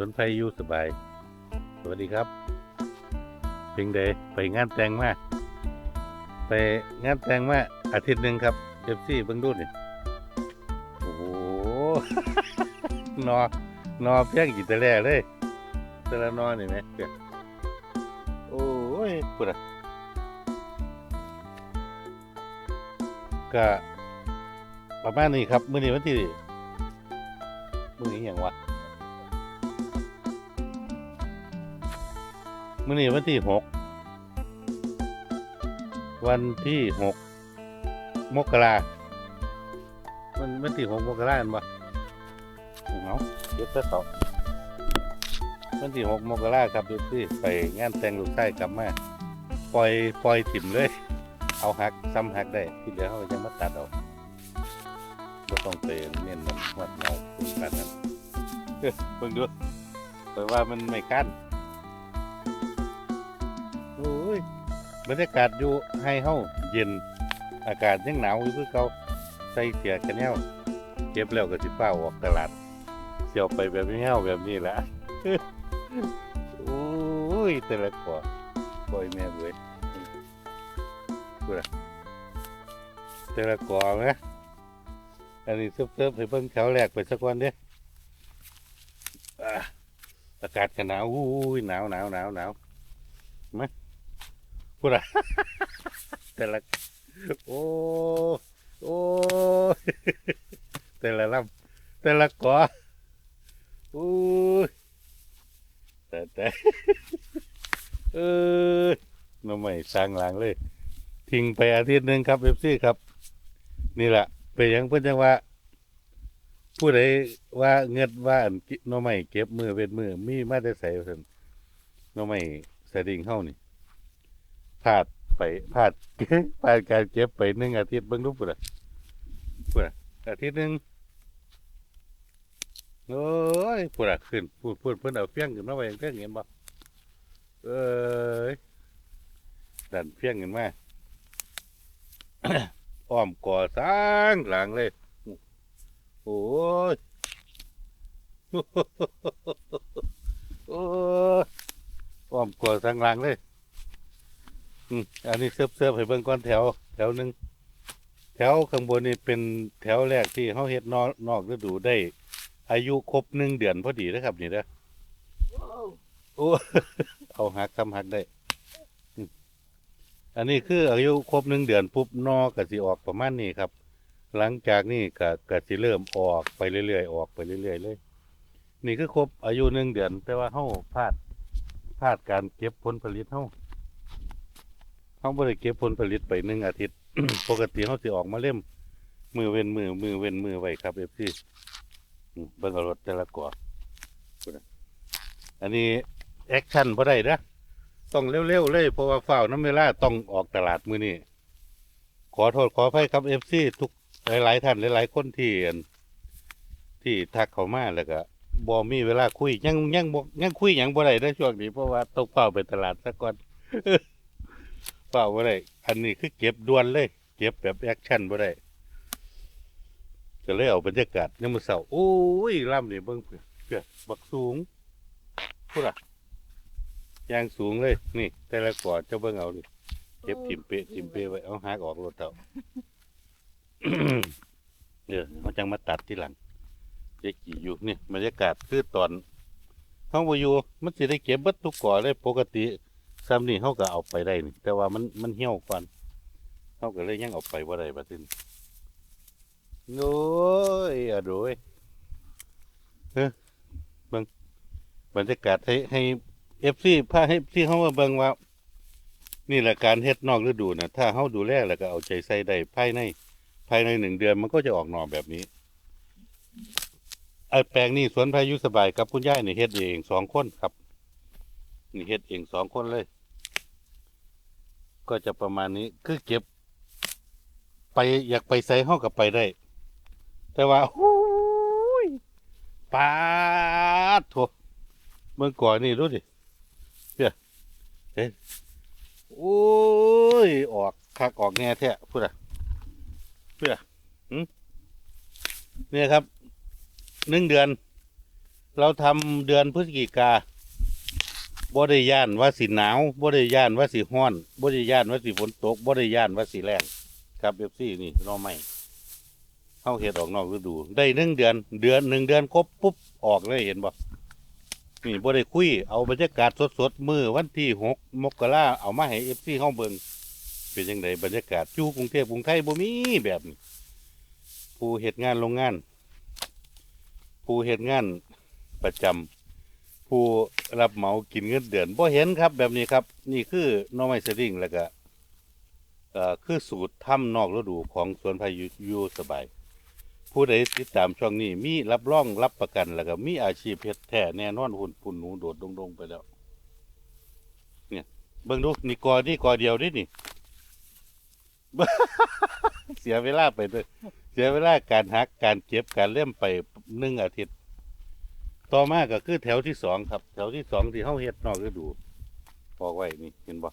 สนไฟอยู่สบาย สวัสดีครับ เพียงใดไปงานแต่งมาไปงานแต่งมาอาทิตย์หนึ่งครับเอฟซีเบิ่งดูนี่โอ้โหนอนอเพียงกี่ต่แรกเลยต่ละนอนี่ไหมเพียโอ้ยพูดอะก็ประมาณนี้ครับ มื้อนี้วันที่ มื่อนี้วันที่หกวันที่หกมกรามันวันที่หกมกราเห็นปะเอาเก็บซะต่อวันที่หกมกราครับดูสิไปงานแต่งลูกชายกลับมาปล่อยปล่อยถิ่มเลย เอาหักซ้ำหักได้ ที่เหลือเขาจะมาตัดเอาไม่ต้องเตะเน้นมันวัดเราถึงกันนั้นเอ้ยเบิ่งดูแต่ว่ามันไม่กั้น บรรยากาศอยู่ให้เฮาเย็นอากาศยังหนาวอยู่คือเก่าใส่เสียกันแนวเก็บแล้วก็สิฟ้าออกตลาดเสียวไปแบบนี้เฮาแบบนี้แหละโอ้ยแต่ละกอปล่อยแม่เว้ยกูละแต่ละกอไหมอันนี้เซิบๆให้เพิ่งแถวแรกไปสักวันเด้อะอากาศก็หนาวอู้ยหนาวหนาวหนาวหนาว พูดอะแต่ละโอ้โอ้ยแต่ละลำแต่ละกออู้แต่แต่เออน้องใหม่สร้างหลังเลย ทิ้งไปอาทิตย์หนึ่งครับเอฟซีครับ นี่แหละไปนยังเพื่อนจังว่า ผู้ใดว่าเงินว่าอันน้องใหม่เก็บมือเป็นมือมีมาได้ใส่เพิ่นน้องใหม่สดิ่งเข้านี่ พลาดไปพลาดพลาดการเก็บไปหนึ่งอาทิตย์เบิ่งรูปปุ่นปุ่นอะอาทิตย์หนึ่งโอ้ยปุ่นอะขึ้นพูดพูดเพิ่นเอาเฟี้ยงขึ้นมาไว้เฟี้ยงเห็นบ่เอ้ยดันเฟี้ยงขึ้นมาอ้อมก่อสร้างหลังเลย โอ้ยโอ้ยอ้อมก่อสร้างหลังเลย อืมอันนี้เสิร์ฟเสิร์ฟให้เบิ่งก่อนแถว แถวหนึ่งแถวข้างบนนี่เป็นแถวแรกที่เขาเฮ็ดนอกนอกฤดูได้ อายุครบหนึ่งเดือนพอดีนะครับ นี่นะโอ้เอาหักทำหักได้อืมอันนี้คืออายุครบหนึ่งเดือนปุ๊บนอกก็สิออกประมาณนี้ครับ หลังจากนี้ก็ก็สิเริ่มออกไปเรื่อยๆออกไปเรื่อยๆเลย นี่คือครบอายุหนึ่งเดือน แต่ว่าเฮาพลาดพลาดการเก็บผลผลิตเฮา เขาบริเก็บผลผลิตไปหนึ่งอาทิตย์ ปกติเขาสิออกมาเล่ม มือเว้นมือมือเว้นมือไว้ครับเอฟซีเบิ่งรถแต่ละกอดอันนี้แอคชั่นพอได้นะต้องเร็วๆเลยเพราะว่าฝ้าวน้ำเวลาต้องออกตลาดมือนี้ขอโทษขออภัยครับเอฟซีทุกหลายๆท่านหลายๆคนที่ที่ทักเขามาแล้วก็บอมีเวลาคุยยังยังบ่ยังคุยหยังบ่ได้ในช่วงนี้เพราะว่าต้องเฝ้าไปตลาดซะก่อน เปล่าบ่ได้อันนี้คือเก็บด่วนเลย เก็บแบบแอคชั่นบ่ได้ก็เลยเอาบรรยากาศยามมื้อเช้าโอ้ยล่ำนี่เบิ่งเพื่อเพื่อบักสูงพูดอะยางสูงเลย นี่ แต่ละกอดเจ้าเบิ่งเอาดิเก็บทิมเปะทิมเปะไว้เอาหักออกรถเต่าเดี๋ยวเขาจังมาตัดที่หลังเจ๊กี่อยู่นี่บรรยากาศคือตอนห้องวอยู่มันสิได้เก็บเบัดทุกก่อเลยปกติ ซ้ำนี่เขาก็เอาไปได้นี่แต่ว่ามันมันเหี่ยวก่อนเขาก็เลยยังเอาไปว่าได้บัดนี้โอ้ยอะโดยเฮ้ยเบิ่งบรรยากาศให้ให้เอฟซีพาให้ที่เขามาเบิ่งว่า นี่แหละการเฮ็ดนอกฤดูนะถ้าเขาดูแลแล้วก็เอาใจใส่ได้ภายใน ภายในหนึ่งเดือนมันก็จะออกหน่อแบบนี้ไอ้แปลงนี่สวนพายุสบายกับคุณย่ายนี่เฮ็ดเองสองคนครับ นี่เฮ็ดเองสองคนเลย ก็จะประมาณนี้คือเก็บ ไปอยากไปใส่ห้องกับไปได้ แต่ว่าโอ้ยปาดโถเมื่อก่อนนี่รู้ดิเพื่อเห็นโอ้ย ออกคักออกแน่แท้พูดอะเพื่อหืมเนี่ยครับหนึ่งเดือน เราทำเดือนพฤศจิกา บ่ได้ย่านว่าสิหนาวบ่ได้ย่านว่าสิร้อนบ่ได้ย่านว่าสิฝนตกบ่ได้ย่านว่าสิแรงครับเอฟซีนี่น้อไม่เฮาเฮ็ดออกนอกฤดู ได้หนึ่งเดือน เดือนหนึ่งเดือนครบปุ๊บออกเลยเห็นบ่นี่บ่ได้คุยเอาบรรยากาศสดๆมื้อวันที่หกมกราเอามาให้เอฟซีเฮาเบิ่งเป็นจังไดบรรยากาศอยู่กรุงเทพกรุงไทยบ่มีแบบนี้ผู้เฮ็ดงานโรงงาน ผู้เฮ็ดงานประจำ ผู้รับเหมากินเงินเดือนบ่เห็นครับ แบบนี้ครับ นี่คือน้อไม้สลิงแล้วก็คือสูตรถ้ำนอกฤดูของสวนไผ่อยู่อยู่สบาย ผู้ใดติดตามช่องนี้มีรับรองรับประกันแล้วก็มีอาชีพเฮ็ดแท้แน่นอนหุ่นปุ่นหนูโดดดงๆไปแล้ว เนี่ยเบิ่งดูนี่กอนี่กอเดียวนี่นี่เสียเวลาไปเลยเสียเวลาการหักการเก็บการเล่มไปหนึ่งอาทิตย์ ต่อมาก็คือแถวที่สองครับ แถวที่สองที่เฮาเฮ็ดนอกฤดูบอกไว้นี่เห็นบ่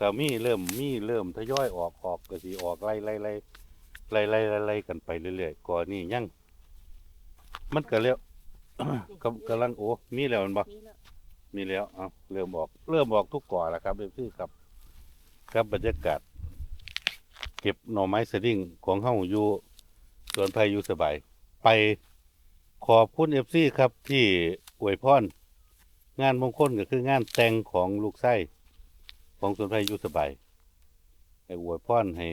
ก็มีเริ่มมีเริ่มทยอยออกออกก็สิออกไล่ไล่ไล่ไล่ไล่ไล่กันไปเรื่อยๆก่อนนี่ยังมันก็แล้วกำลังโอ้มีแล้วมันบ่มีแล้วเอาเริ่มออกเริ่มออกทุกก่อแล้วครับเอฟซีครับ ครับบรรยากาศ เก็บหน่อไม้สดิ้งของเฮาอยู่สวนไผ่อยู่สบาย ไป ขอบคุณเอฟซีครับที่อวยพรงานมงคลก็คืองานแต่งของลูกไส้ของสวนไผ่อยู่สบายให้อวยพรให้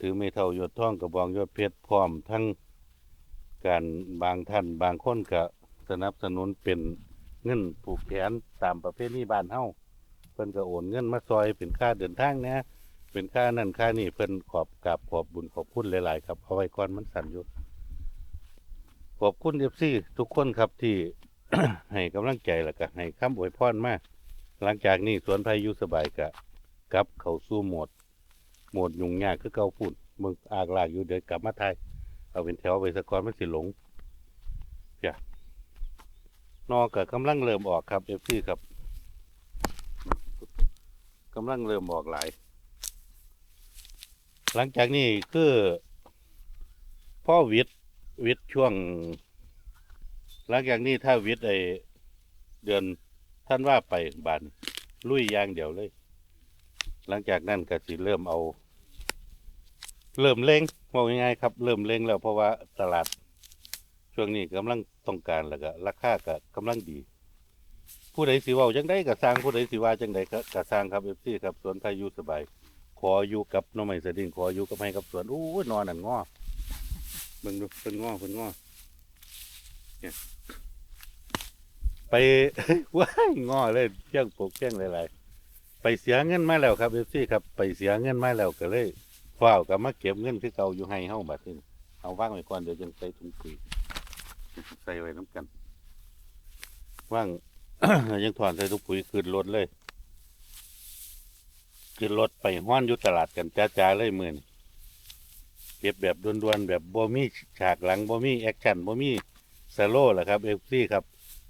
ถือไม่เท่ายศท่องกระบองยศเพชรพร้อมทั้งการบางท่านบางคนก็สนับสนุนเป็นเงินผูกแขนตามประเภทนี้บ้านเฮาเพิ่นก็โอนเงินมาซอยเป็นค่าเดินทางนะเป็นค่านั่นค่านี่เพิ่นขอบกราบขอบบุญขอบคุณหลายๆครับเอาไว้ก่อนมันสั่นอยู่ ขอบคุณเอฟซีทุกคนครับที่ ให้กำลังใจแล้วก็ให้คำอวยพรมาหลังจากนี้สวนไผ่อยู่สบายกะกลับเขาสู่โหมดหมดยุ่งยากคือเก่าพูดมึงอากลากอยู่เดี๋ยวกลับมาไทยเอาเป็นแถวไปสะกอนมันสิหลงจ้ะนอกก็กำลังเริ่มออกครับเอฟซีครับกำลังเริ่มออกหลาย หลังจากนี้คือพ่อวิทย์ วิทย์ช่วง หลังจากนี้ถ้าวิทย์ไอเดือนท่านว่าไปบานลุยยางเดียวเลย หลังจากนั้นก็สิเริ่มเอา เริ่มเล่งว่าง่ายๆครับ เริ่มเล่งแล้วเพราะว่าตลาด ช่วงนี้กำลังต้องการแล้วก็ราคาก็กำลังดี ผู้ใดสิว่าจังไดก็สร้างผู้ใดสิว่าจังไดก็ก็สร้างครับเอฟซีครับสวนพายุสบาย ขออยู่กับน้องไม้สดิ้งขออยู่กับให้กับสวนอู้นอนนั่นงอ เบิ่งดูเพิ่นง้อเพิ่นง้อเนี่ยไป ว้ายง้อเลยเพียงปลูกเพียงหลายๆไปเสียเงินมาแล้วครับเอฟซีครับไปเสียเงินมาแล้วก็เลยฟ้าวกับมาเก็บเงินคือเก่าอยู่ให้เฮาบัดนี้เอาว่างไว้ก่อนเดี๋ยวจังใส่ถุงปุ๋ยใส่ไว้น้ำกันว่าง ยังถอนใส่ถุงปุ๋ยคืนรถเลยขึ้นรถไปห้อนอยู่ตลาดกันจ้าๆเลยมือนี่ เก็บแบบด่วนๆแบบบ่มีฉากหลังบ่มีแอคชั่นบ่มีสโลว์แหละครับเอฟซีครับ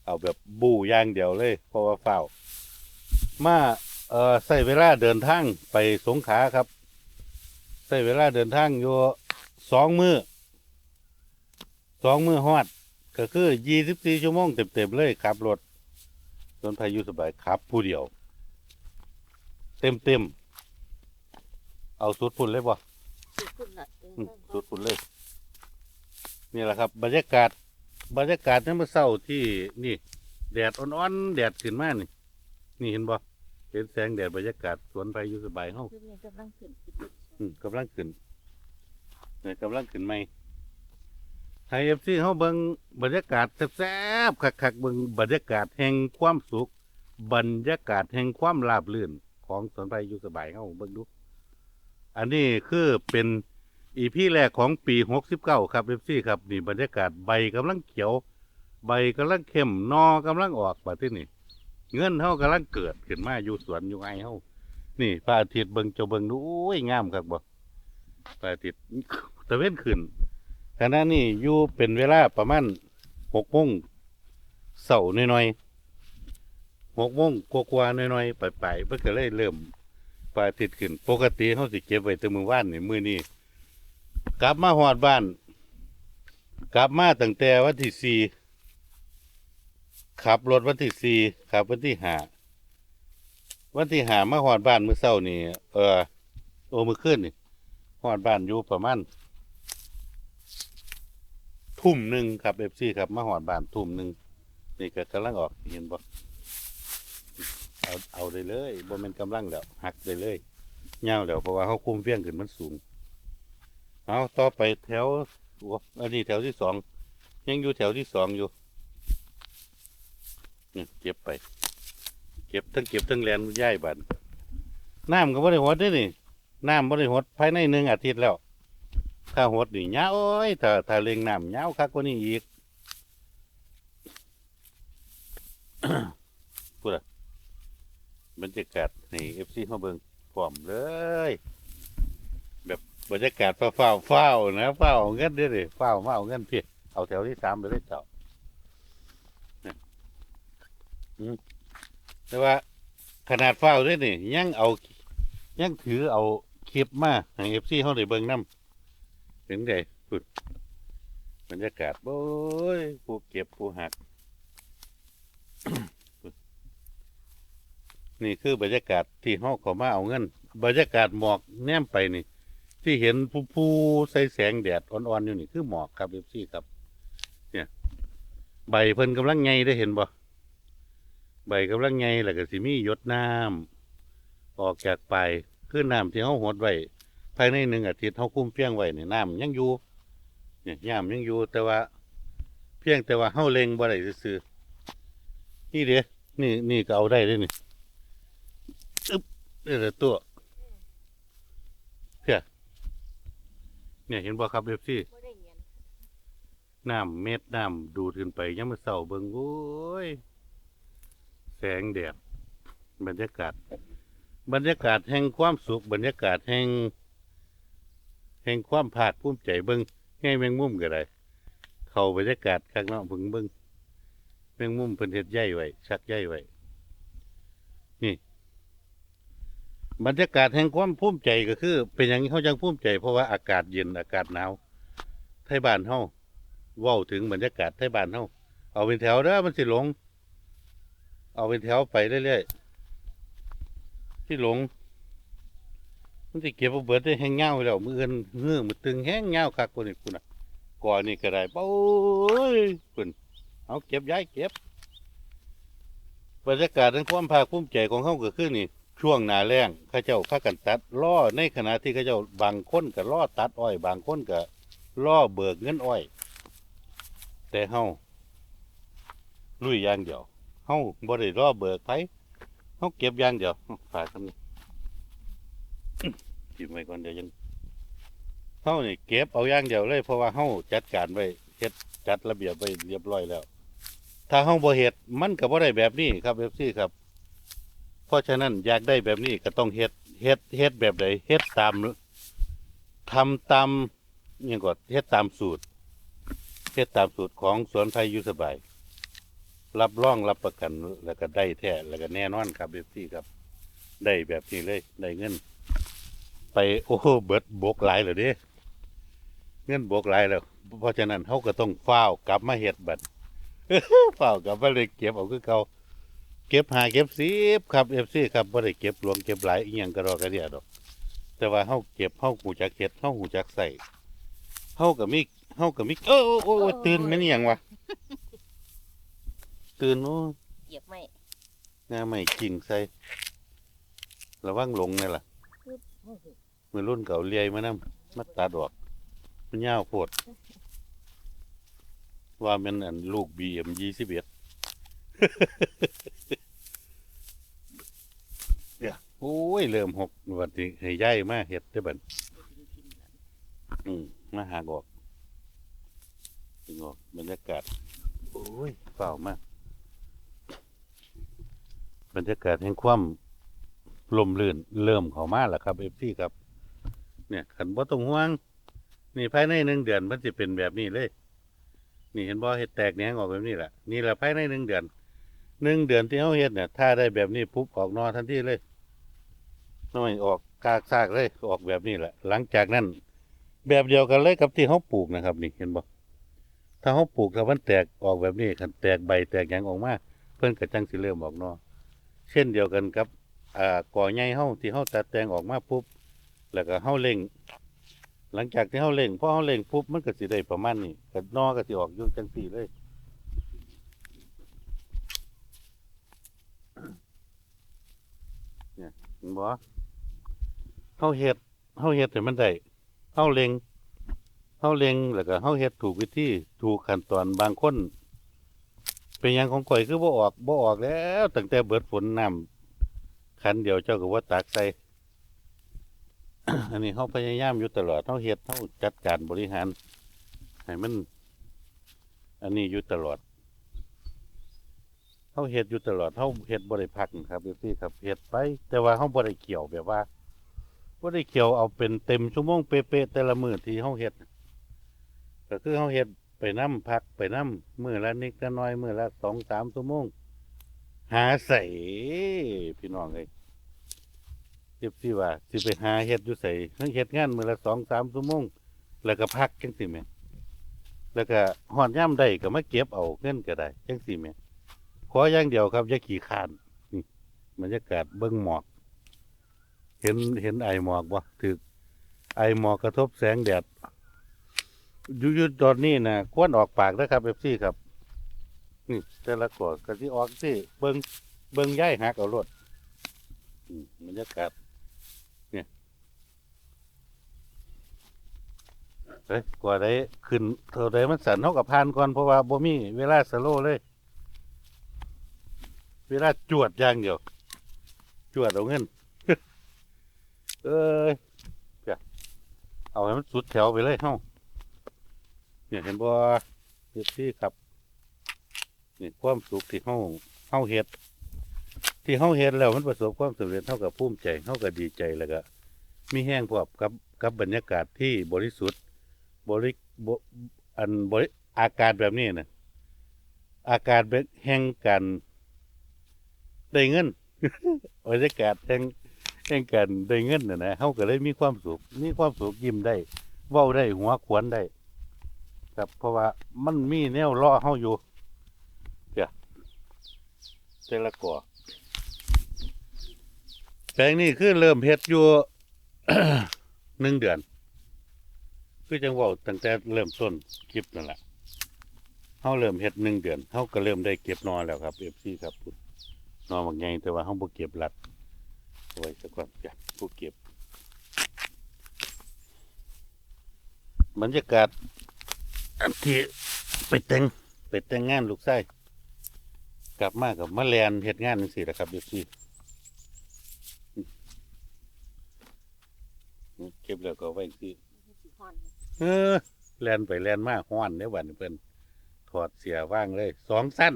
เอาแบบบูอย่างเดียวเลย เพราะว่าเฝ้า มาเอ่อใส่เวลาเดินทางไปสงขลาครับใส่เวลาเดินทางอยู่สองมือสองมือฮอด ก็คือยี่สิบสี่ชั่วโมงเต็มๆเลยขับรถจนพายุสบายขับ ผู้เดียว เต็มเต็มๆเอาสุดพุ่นเลยบ่ สุดคุณละเอออืมสุดพุ่นเลย นี่แหละครับ บรรยากาศ บรรยากาศในเมื่อเช้าที่นี่ แดดอ่อนๆแดดขึ้นมานี่ นี่เห็นบ่เห็นแสงแดดบรรยากาศสวนไปอยู่สบายเฮา คือมันกำลังขึ้นอืมกำลังขึ้นเนี่ยกำลังขึ้นใหม่ไทยเอฟซีเฮาเบิ่งบรรยากาศแซ่บๆคักๆเบิ่งบรรยากาศแห่งความสุข บรรยากาศแห่งความราบรื่น ของสวนไผ่อยู่สบายเฮาเบิ่งดู อันนี้คือเป็นอีพีแรกของปี69ครับเอฟซีครับนี่บรรยากาศใบกำลังเขียว ใบกำลังเข้มนอกำลังออกบัดที่นี่ เงินเฮากำลังเกิดขึ้นมาอยู่สวนอยู่ไงเฮานี่พระอาทิตย์เบิงเจ้าเบิงดูโอ้ยงามครับบ่พระอาทิตย์ตะเว้นขึ้นขณะนี้อยู่เป็นเวลาประมาณ6โมงเสาร์หน่อยๆ6โมงกว่าๆหน่อยๆไปๆเพิ่นก็เลยเริ่ม ปลาติดขึ้น ปกติเขาสิเก็บไว้แต่มือว่านนี่มือนี้กลับมาหอดบ้าน กลับมาตั้งแต่วันที่สี่ขับรถวันที่สี่ขับวันที่ห้าวันที่ห้ามาหอดบ้านมือเช้านี่เออโอมื้อคืนนี่หอดบ้านอยู่ประมาณทุ่มหนึ่งครับเอฟซีครับมาหอดบ้านทุ่มหนึ่งนี่ก็กำลังออกเห็นบ่ เอาเอาได้เลยบ่แม่นกำลังแล้วหักได้เลยเงาแล้วเพราะว่าเขาคุมเฟี้ยงขึ้นมันสูง เอาต่อไปแถวอันนี้แถวที่สองยังอยู่แถวที่สองอยู่นี่เก็บไป เก็บทั้งเก็บทั้งแลนย้ายบันน้ำก็บ่ได้หดได้นี่น้ำบ่ได้หดภายในหนึ่งอาทิตย์แล้ว ถ้าหดนี่ยาโอ้ยถ้าถ้าเล็งน้ำยาวคักกว่านี้อีกพูดอะ บรรยากาศนี่เอฟซีมาเบิงพร้อมเลย แบบบรรยากาศเฝ้าๆเฝ้านะเฝ้าเงินเด้อดิเฝ้ามาเอาเงินเพี่เอาแถวที่สามไปเลยเจ้าเนี่ยอืมแต่ว่าขนาดเฝ้าด้วยนี่ยังเอายังถือเอาคลิปมาให้เอฟซีเขาได้เบิ่งน้ำถึงไดพูดบรรยากาศโอ้ยผู้เก็บผู้หัก นี่คือบรรยากาศที่ห้องขามาเอาเงิน บรรยากาศหมอกแนมไปนี่ ที่เห็นผู้ผู้ใส่แสงแดดอ่อนๆอยู่นี่คือหมอกครับเอฟซีครับ เนี่ย ใบเพิ่นกำลังไงได้เห็นบ่ใบกำลังไงแล้วก็สิมีหยดน้ำออกจากไปคือน้ำที่เฮาหดไว้ภายในหนึ่งอาทิตย์เฮาคุ้มเพียงไว้นี่น้ำยังอยู่เนี่ยย่ายังอยู่แต่ว่า เพียงแต่ว่าเฮาเล็งบ่ได้ซื่อนี่เด้นี่นี่ก็เอาได้เลย นี่อึ๊บนี่แหละตัวเนี่ยเห็นบ่ครับเอฟซี่น้ำเม็ดน้ำดูดขึ้นไปยังมาเศร้าเบิงโอ้ย แสงแดดบรรยากาศ บรรยากาศแห่งความสุข บรรยากาศแห่ง แห่งความภาคภูมิใจเบิงให้แมงมุมก็ได้เข้าบรรยากาศข้างนอกเบิงเบิงแมงมุมเพิ่นเฮ็ดใหญ่ไว้ชักใหญ่ไว้นี่ บรรยากาศแห่งความภูมิใจก็คือ เป็นอย่างนี้เขาจังภูมิใจ เพราะว่าอากาศเย็นอากาศหนาวไทยบ้านเฮาเว้าถึงบรรยากาศไทยบ้านเฮาเอาเป็นแถวเด้อมันสิหลง เอาเป็นแถวไปเรื่อยๆที่หลง มันสิเก็บเอาเบิดได้แห้งเงาแล้วมือเอินเฮือมือตึงแห้งเงาคักคนนี้คุณน่ะก่อนนี่ก็ได้โอ้ยคุณเอาเก็บย้ายเก็บบรรยากาศทั้งความภาคภูมิใจของเขาก็คือนี่ ช่วงหนาแรงข้าเจ้าพากันตัดล่อในขณะที่ข้าเจ้าบางคนก็ล่อตัดอ้อย บางคนก็ล่อเบิกเงินอ้อย แต่เฮาลุยอย่างเดียวเฮาบ่ได้ล่อเบิกไผเฮาเก็บอย่างเดียวฝากคำนี้ทิมไว้ก่อนเดี๋ยวยังเฮานี่เก็บเอาอย่างเดียวเลย เพราะว่าเฮาจัดการไว้เฮ็ดจัดระเบียบไว้เรียบร้อยแล้ว ถ้าเฮาบ่เฮ็ดมันก็บ่ได้แบบนี้ครับ FC ครับ เพราะฉะนั้นอยากได้แบบนี้ก็ต้องเฮ็ดเฮ็ดเฮ็ดแบบใดเฮ็ดตามทำตามอหยังก่อนเฮ็ดตามสูตรเฮ็ดตามสูตรของสวนไทยยู่สบาย รับรองรับประกันแล้วก็ได้แท้แล้วก็แน่นอนครับเอฟซีครับ ได้แบบนี้เลยได้เงิน ไปโอ้โหเบิดบกหลายเลยเด้เงินบกหลายแล้ว เพราะฉะนั้นเขาก็ต้องฟ้ากลับมาเฮ็ดบัดฟ้ากลับมาเลยเก็บเอาคือเก่า เก็บหาเก็บสิบครับเอฟซีครับบ่ได้เก็บหลวงเก็บหลายอีหยังก็รอกระเดียดอก แต่ว่าเฮาเก็บเฮาหูจักเฮ็ดเฮาหูจักใส่เฮาก็มีเฮาก็มีเออโอ้โอ้โอ้ตื่นแม่นอีหยังวะตื่นโอ้เหยียบไม่งาใหม่กิ่งใส่ระวังหลงนี่ล่ะโอ้โหมือรุ่นเก่าเลียมานํมาตัดออกมันยาวโพดว่าแมันอันลูก BM 21เดี๋ ยวโอ้ย เริ่มหกวันนี้ให้ย้ายมาเฮ็ดได้อบัดอืมมาหากออกถึงออกบรรยากาศ โอ้ยเปล่ามาก บรรยากาศแห่งความลมลื่น เริ่มเข้ามาแล้วครับเอฟซีครับ เนี่ยขันบ่ต้องห่วง นี่ภายในหนึ่งเดือนมันจะเป็นแบบนี้เลย นี่เห็นบ่เห็ดแตกแหนงออกแบบนี้แหละนี่แหละภายในหนึ่งเดือน หนึ่งเดือนที่เขาเฮ็ดเนี่ย ถ้าได้แบบนี้ปุ๊บออกนอทันทีเลยน้อยออกกากซากเลยออกแบบนี้แหละ หลังจากนั้น แบบเดียวกันเลยกับที่เขาปลูกนะครับ นี่เห็นบ่ถ้าเขาปลูกถ้ามันแตกออกแบบนี้คันแตกใบแตกหยังออกมาเพิ่อนก็จังสิเริ่มออกนอเช่นเดียวกันกับอ่าก่อใหญ่เฮาที่เฮาตัดแต่งออกมาปุ๊บแล้วก็เฮาเล็งหลังจากที่เฮาเล็งพอเฮาเล็งปุ๊บมันก็สิได้ประมาณนี้ก็นอก็สิออกอยู่จังซี่เลย เนี่ยเห็น บ่เฮาเฮ็ดเฮาเฮ็ดให้มันได้เฮาเล็งเฮาเล็งแล้วก็เฮาเฮ็ดถูกวิธีถูกขั้นตอนบางคน เป็นหยังของข่อยคือบ่ออกบ่ออกแล้วตั้งแต่เบิดฝนน้ำคันเดียวเจ้าก็ว่าตักใส่ อันนี้เฮาพยายามอยู่ตลอดเฮาเฮ็ดเฮาจัดการบริหารให้มัน อันนี้อยู่ตลอด เฮาเฮ็ดอยู่ตลอดเฮาเฮ็ดบ่ได้พักครับพี่ครับเฮ็ดไป แต่ว่าเฮาบ่ได้เกี่ยวแบบว่าบ่ได้เกี่ยวเอาเป็นเต็มชั่วโมงเป๊ะๆแต่ละมื้อที่เฮาเฮ็ดก็คือเฮาเฮ็ดไปน้ำพักไปน้ำมือละนิดละน้อยมือละสองสามชั่วโมงหาใส่พี่น้องเลยเจ็บสิว่าสิไปหาเฮ็ดอยู่ใส่เพิ่งเฮ็ดงานมือละสองสามชั่วโมงแล้วก็พักจังสิแม่แล้วก็หอดย่ำได้ก็มาเก็บเอาเงินก็ได้จังสิแม่ ขออย่างเดียวครับอย่าขี่ขานนี่บรรยากาศเบิ้งหมอก เห็นเห็นไอหมอกบ่ถือไอหมอกกระทบแสงแดดยู่อยู่ตอนนี้นะควรออกปากนะครับเอฟซีครับ นี่แต่ละกอดก็ที่ออกที่เบิงเบิงย่ายหักเอารถมบรรยากาศเนี่ยเฮ้ยกว่าได้ขึ้นเท่าใดมันสั่นเท่ากับพานก่อนเพราะว่าบ่มีเวลาสโลเลย เวลาจวดอย่างเดียว จวดเอาเงิน เอ้ยเดี๋ยเอาให้มันสุดแถวไปเลยเฮ้าเนี่ยเห็นบ่เฮ็ดที่ครับนี่ความสุขที่เฮาเฮาเฮ็ด ที่เฮาเฮ็ดแล้วมันประสบความสำเร็จเท่ากับภูมิใจเท่ากับดีใจแล้วก็มีแห้งพร้อมกับกับบรรยากาศที่บริสุทธิ์ บริบอันบริอากาศแบบนี้นะอากาศแบบแห่งการ ได้เงินบรรยากาศแห่งแห่งการได้เงินน่ะนะเฮาก็เลยมีความสุขมีความสุขยิ้มได้เว้าได้หัวขวนได้ครับเพราะว่ามันมีแนวล่อเฮาอยู่เดี๋ยวแต่ละก่อแปลงนี้คือเริ่มเฮ็ดอยู่หนึ่งเดือน คือจังเว่าตั้งแต่เริ่มต้นคลิปนั่นแหละเฮาเริ่มเฮ็ดหนึ่งเดือนเฮาก็เริ่มได้เก็บนอนแล้วครับเอฟซีครับ นอนบางไงแต่ว่าเฮาบ่เก็บรัดไว้สักก่อนจ้ะผู้เก็บบรรยากาศอันที่ไปแต่งไปแต่งงานลูกไส้กลับมากับมาแลนเฮ็ดงานจังซี่แหละครับเดี๋ยวสิเก็บแล้วก็ไว้จังซี่สิฮ้อเออแลนไปแลนมาฮ้อนเด้อบัดนี้เพิ่นถอดเสียว่างเลยสองสั้น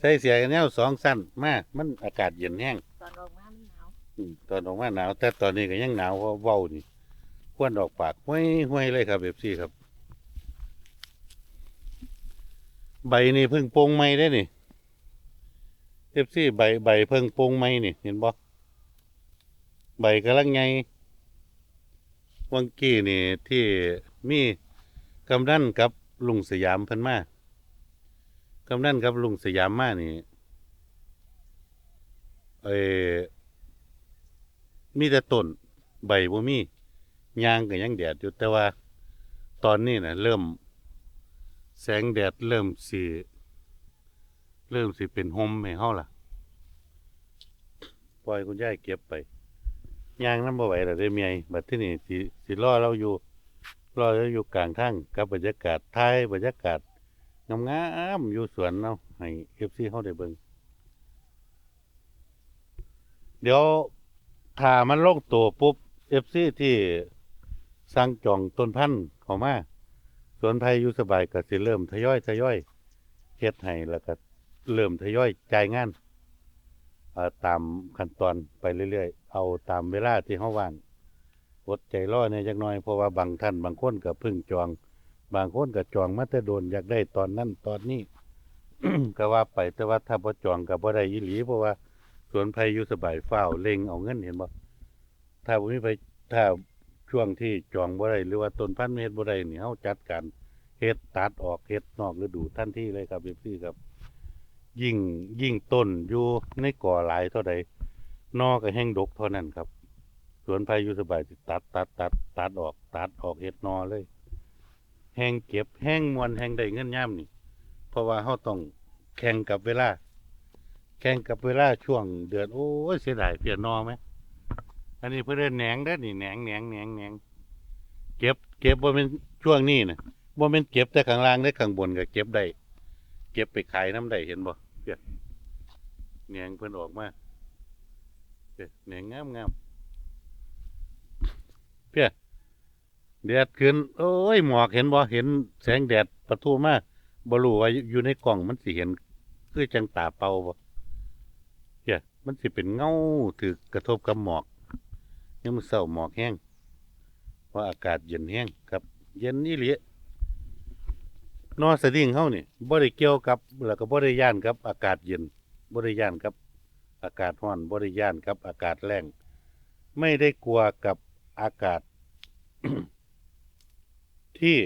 ใส่เสียกันแนวสองสั้นมามันอากาศเย็นแห้งตอนออกมามันหนาวอืมตอนออกมาหนาว แต่ตอนนี้ก็ยังหนาวเพราะเว้านี่ควนออกปากห้วยห้วยเลยครับเอฟซีครับ ใบนี่เพิ่งโปรงไม้ได้นี่เอฟซีใบใบเพิ่งโปรงไม้นี่ เห็นบ่ใบกำลังไงวังกี้นี่ที่มีกำนันกับลุงสยามเพิ่นมา กำนันกับลุงสยามมานี่เออมีแต่ต้นใบบ่มียางก็ยังแดดอยู่แต่ว่า ตอนนี้น่ะเริ่ม แสงแดดเริ่มสิเริ่มสิเป็นห่มให้เฮาล่ะปล่อยคุณยายเก็บไปยางน้ำบ่ไหวแล้วเด้เมียบัดที่นี่สิสิรอเราอยู่รอเราอยู่กลางทางกับบรรยากาศท้ายบรรยากาศ งามๆอยู่สวนเนาะให้ FC เฮาได้เบิ่งเดี๋ยวถ้ามันลงตัวปุ๊บ FC ที่สั่งจองต้นพันธุ์เข้ามาสวนไผ่อยู่สบายก็สิเริ่มทยอยทยอยเฮ็ดให้แล้วก็เริ่มทยอยจ่ายงานตามขั้นตอนไปเรื่อยๆ เอาตามเวลาที่เฮาว่างอดใจรอเนี่ยจักหน่อยเพราะว่าบางท่านบางคนก็เพิ่งจอง บางคนก็จองมาแต่โดนอยากได้ตอนนั้นตอนนี้ก็ว่าไปแต่ว่าถ้าบ่จองก็บ่ได้อีหลีเพราะว่าสวนไผ่อยู่สบายฟ้าเล็งเอาเงินเห็นบ่ถ้าบ่มีไผถ้าช่วงที่จองบ่ได้หรือว่าต้นพันธุ์เฮ็ดบ่ได้นี่เฮาจัดการเฮ็ดตัดออกเฮ็ดนอกฤดูทันทีเลยครับเอฟซีครับ ยิ่งยิ่งต้นอยู่ในก่อหลายเท่าใดนอก็แห้งดกเท่านั้นครับ สวนไผ่อยู่สบายสิตัดตัดตัดตัดออก ตัดออกเฮ็ดนอเลย แห้งเก็บแห้งมวนแห้งได้เงินย่ำนี่ เพราะว่าเฮาต้องแข่งกับเวลา แข่งกับเวลาช่วงเดือนโอ้ยเสียดายเปลี่ยนนอไหมอันนี้เพื่อนแหนงได้นี่แหนงแหนงแหนงแหนงเก็บ เก็บบ่าเป็นช่วงนี้นะบ่าเป็นเก็บแต่ข้างล่างได้ข้างบนก็เก็บได้เก็บไปขายน้ำได้เห็นบ่เพียแหนงเพิ่นออกมาเพียแหนงงามงามเพีย แดดขึ้นโอ้ยหมอกเห็นบ่เห็นแสงแดดประทุมาบ่รู้ว่าอยู่ในกล่องมันสิเห็น คือจังตาเป่าบ่เพียมันสิเป็นเงาถือกระทบกับหมอกยังมันเศร้าหมอกแห้งเพราะอากาศเย็นแห้งครับ เย็นนี่เหลีนอนสดิ้งเฮานี่บ่ได้เกี่ยวกับแล้วก็บ่ได้ย่านกับ อากาศเย็นบ่ได้ย่านกับ อากาศร้อนบ่ได้ย่านกับ อากาศแรงไม่ได้กลัวกับอากาศ ที่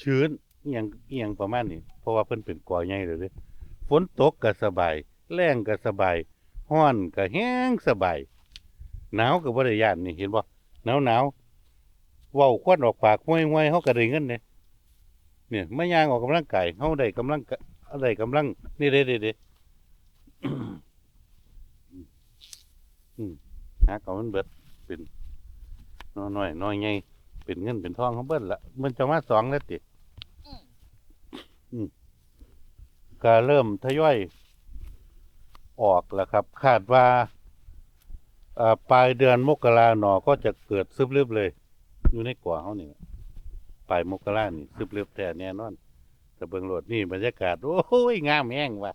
ชื้นอหยังอหยังประมาณนี้เพราะว่าเพิ่นเป็นกอใหญ่เลยเด้ฝนตกก็สบายแรงก็สบายร้อนก็แห้งสบายหนาวก็บ่ได้ย่านนี่เห็นบ่หนาวหนาวเว้าควันออกปากห้วยห้วยเฮาก็ได้เงินเนี่ยเนี่ยไม่ย่างออกกำลังกายเฮาได้กำลังกะได้กำลังนี่เด้เด้เด้อืมหาเขามันเบิดเป็นน้อยน้อยน้อยใหญ่ เป็นเงินเป็นทองเขาเบิดละมันจะมาสองแล้วติก็เริ่มทยอยออกแล้วครับ คาดว่าเอ่อปลายเดือนมกราหนอก็จะเกิดซึบลึบเลย อยู่ในกัวเขานี่ปลายมกรานี่ซึบลึบแต่แน่นอนแต่เบิงโหลดนี่บรรยากาศ โอ้ยงามแห้งว่ะ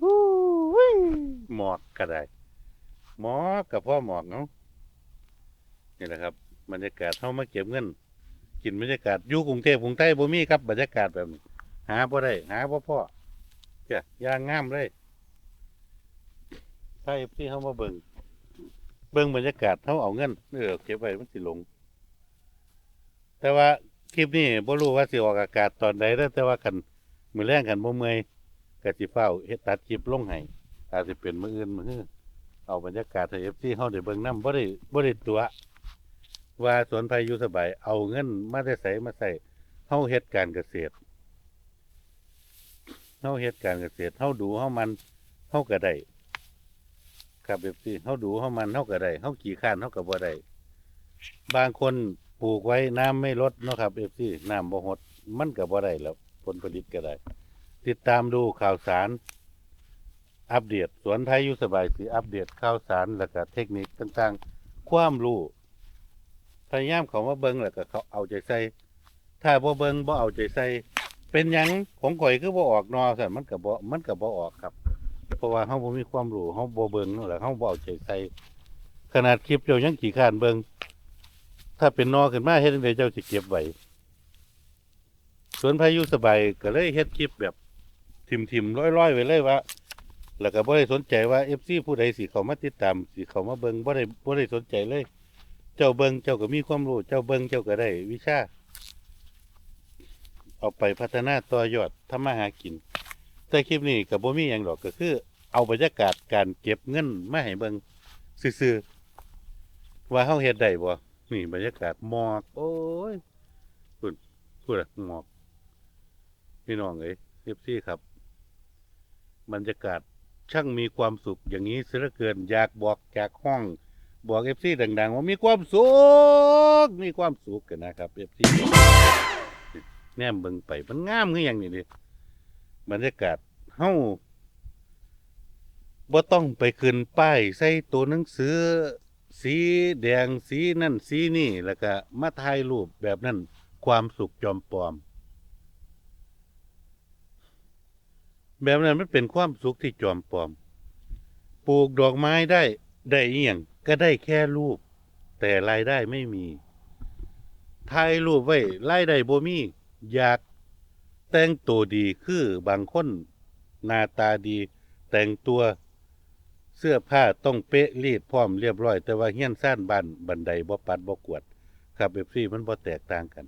โอ้ยหมอกก็ได้หมอกกับพ่อหมอกเนาะนี่แหละครับ บรรยากาศเขามาเก็บเงินกินบรรยากาศอยู่กรุงเทพกรุงใต้บ่มีครับบรรยากาศแบบนี้หาบ่ได้หาบ่พ่อเจ้ยางงามเลยถ้าที่เข้ามาเบิ่งเบิ่งบรรยากาศเขาเอาเงินเออเก็บไว้มันสิหลง แต่ว่าคลิปนี้บ่รู้ว่าสิออกอากาศตอนใดเด้แต่ว่าคันมือแรงกันบ่เมื่อยก็สิฟ้าเฮ็ดตัดคลิปลงให้อาจสิเป็นมื้ออื่นมื้อเอาบรรยากาศให้ FC เฮาได้เบิ่งนํบ่ได้บ่ได้ตัว ว่าสวนไผอยู่สบาย เอาเงินมาได้ใส่มาใส่เฮาเฮ็ดการเกษตรเฮาเฮ็ดการเกษตรเฮาดูเฮามันเฮาก็ได้ครับแบบนี้เฮาดูเฮามันเฮาก็ได้เฮาขี้ข้านเฮาก็บ่ได้บางคนปลูกไว้น้ำไม่ลดเนาะครับ FC น้ำบ่หด มันก็บ่ได้แล้วผลผลิตก็ได้ ติดตามดูข่าวสาร อัปเดตสวนไทยอยู่สบายสิอัปเดตข่าวสารแล้วก็เทคนิคต่างๆ ความรู้ พยายามเขามาเบิ่งแล้วก็เขาเอาใจใส่ ถ้าบ่เบิ่งบ่เอาใจใส่ เป็นหยังของข่อยคือบ่ออกนอสั่นมันก็บ่มันก็บ่ออกครับ เพราะว่าเฮาบ่มีความรู้เฮาบ่เบิ่งนั่นแหละเฮาบ่เอาใจใส่ ขนาดคลิปเจ้ายังขี้ข้านเบิ่งถ้าเป็นนอขึ้นมาเฮ็ดจังไดเจ้าสิเก็บไว้ส่วนพายุสบายก็เลยเฮ็ดคลิปแบบทิมๆร้อยๆไว้เลยว่าแล้วก็บ่ได้สนใจว่า FC ผู้ใดสิเข้ามาติดตามสิเข้ามาเบิ่งบ่ได้บ่ได้สนใจเลย เจ้าเบิงเจ้าก็มีความรู้ เจ้าเบิงเจ้าก็ได้ วิชา เอาไปพัฒนาต่อยอดทำมาหากิน แต่คลิปนี้กับบ่มีหยังหรอกก็คือ เอาบรรยากาศการเก็บเงินมาให้เบิงซื่อๆว่าเฮาเฮ็ดได้บ่นี่บรรยากาศหมอกโอ้ยพุ่นพุ่นอะหมอกพี่น้องเอ้ย FC ครับ บรรยากาศช่างมีความสุขอย่างนี้เสียเหลือเกินอยากบอกจากห้อง บอก FC ดังๆ ว่ามีความสุขมีความสุขกันนะครับ FC แนมเบิ่งไปมันงามคือหยังนี่ดิบรรยากาศเฮ้าบ่ต้องไปขึ้นป้ายใส่ตัวหนังสือ สีแดงสีนั่นสีนี่แล้วก็มาถ่ายรูปแบบนั้นความสุขจอมปลอม แบบนั้นมันเป็นความสุขที่จอมปลอม ปลูกดอกไม้ได้ได้อีหยัง ก็ได้แค่รูป แต่รายได้ไม่มีถ่ายรูปไว้รายได้บ่มี อยากแต่งตัวดีคือบางคนหน้าตาดี แต่งตัวเสื้อผ้าต้องเป๊ะรีดพร้อมเรียบร้อย แต่ว่าเฮี้ยนซ่านบานบันไดบ่ปัดบ่กวด ครับเอฟซีมันบ่แตกต่างกัน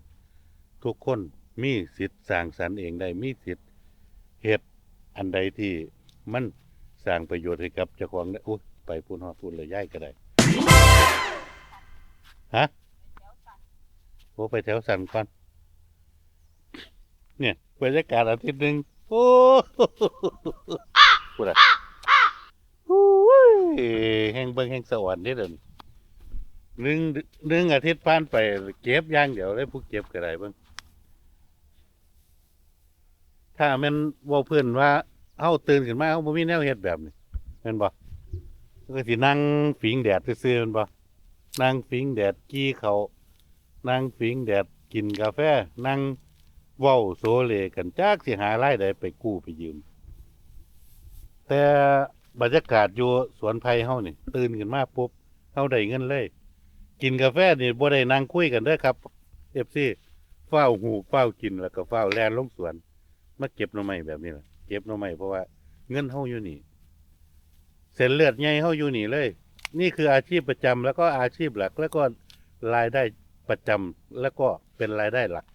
ทุกคนมีสิทธิ์สร้างสรรค์เองได้มีสิทธิ์เฮ็ดอันใดที่มันสร้างประโยชน์ให้กับเจ้าของได้อุ้ยไปพูดฮอดพูดเลยย้ายก็ได้ ฮะโอ้ไปแถวสันก่อน เนี่ยบรรยากาศอาทิตย์หนึ่งโอ้พูดอะโอ้ยแห่งเบิ่งแห่งสวรรค์นี่เดินหนึ่งหนึ่งอาทิตย์ผ่านไป เก็บย่างเดี๋ยวเลยผู้เก็บก็ได้เบิ่งถ้าแม่นว่าเพื่อนว่าเฮาตื่นขึ้นมาเฮาบ่มีแนวเฮ็ดแบบนี้แม่นบ่ก็สินั่งฝิงแดดซื่อๆแม่นบ่ นั่งฝิงแดดกี้เขานั่งฝิงแดดกินกาแฟ นั่งเว้าโซเลกันจากสิหารายได้ไปกู้ไปยืม แต่บรรยากาศอยู่สวนไผ่เฮานี่ ตื่นขึ้นมาปุ๊บเฮาได้เงินเลย กินกาแฟนี่บ่ได้นั่งคุยกันเด้อครับ FC เฝ้าหูเฝ้ากินแล้วก็เฝ้าแล่นลงสวนมาเก็บหน่อไม้แบบนี้ละเก็บหน่อไม้เพราะว่าเงินเฮาอยู่นี่ เส้นเลือดใหญ่เฮาอยู่นี่เลย นี่คืออาชีพประจำแล้วก็อาชีพหลัก แล้วก็รายได้ประจำแล้วก็เป็นรายได้หลัก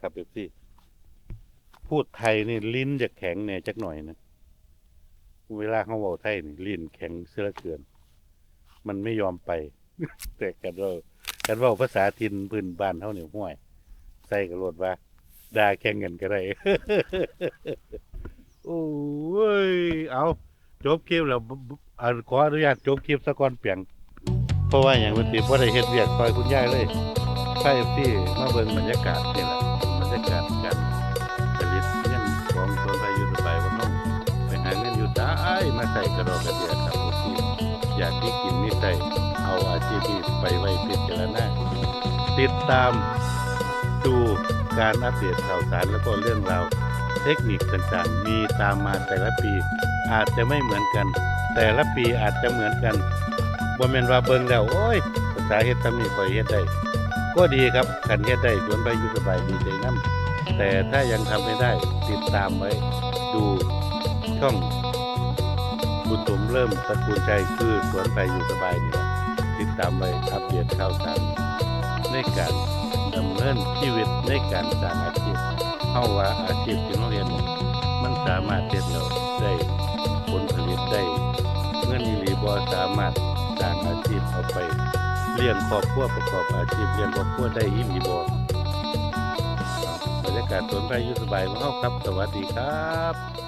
ครับเอฟซีพูดไทยนี่ลิ้นจะแข็งเนี่ยจักหน่อยนะเวลาเขาเว้าไทยนี่ลิ้นแข็งเสือเกิน มันไม่ยอมไป แต่กันว่ากันว่าภาษาถิ่นพื้นบ้านเขาเหนี่ยห้วย ใส่กระโดดว่าด่าแข่งกันก็ได้โอ้ยเอาจบคลิปแล้ว อขออนุญาตจบคลิปสะก่อนเปลี่ยงเพราะว่าอย่างวันที่พ่ได้เฮ็ดเวียกคอยคุณยายเลยใช่พี่มาเบิ่งบรรยากาศนี่แหละบรรยากาศการผลิตเงินของสวนไทยอยู่สบายวันน้องไปหาเงินอยู่ได้มาใส่กระดอกกระเดียครับพี่อยากที่กินมีใส่เอาอาชีพนี้ไปไว้พิจารณาติดตามดูการอัปเดตข่าวสารแล้วก็เรื่องราวเทคนิคต่างๆ มีตามมาแต่ละปี อาจจะไม่เหมือนกัน แต่ละปีอาจจะเหมือนกันบ่แม่นว่าเบิ่งแล้วโอ้ยภาษาเฮ็ดทำนี่ข่อยเฮ็ดได้ก็ดีครับขันเฮ็ดได้สวนไปอยู่สบายดีใจน้ำแต่ถ้ายังทำไม่ได้ติดตามไว้ ดูช่องบุญสมเริ่มตระกูลใจคือสวนไปอยู่สบายเนี่แหละติดตามไว้อัปเดตข่าวสารในการดำเนินชีวิตในการสร้างอาชีพเข้าว่าอาชีพที่เราเรียนมันสามารถเฮ็ดแล้วได้ ลผลิตได้ เงินอีหลีบ่สามารถสร้างอาชีพเอาไปเลี้ยงครอบครัวประกอบอาชีพเลี้ยงครอบครัวได้อีหลีบ่เอบรรยากาศสวนไร่ยุสบายของเฮาครับ สวัสดีครับ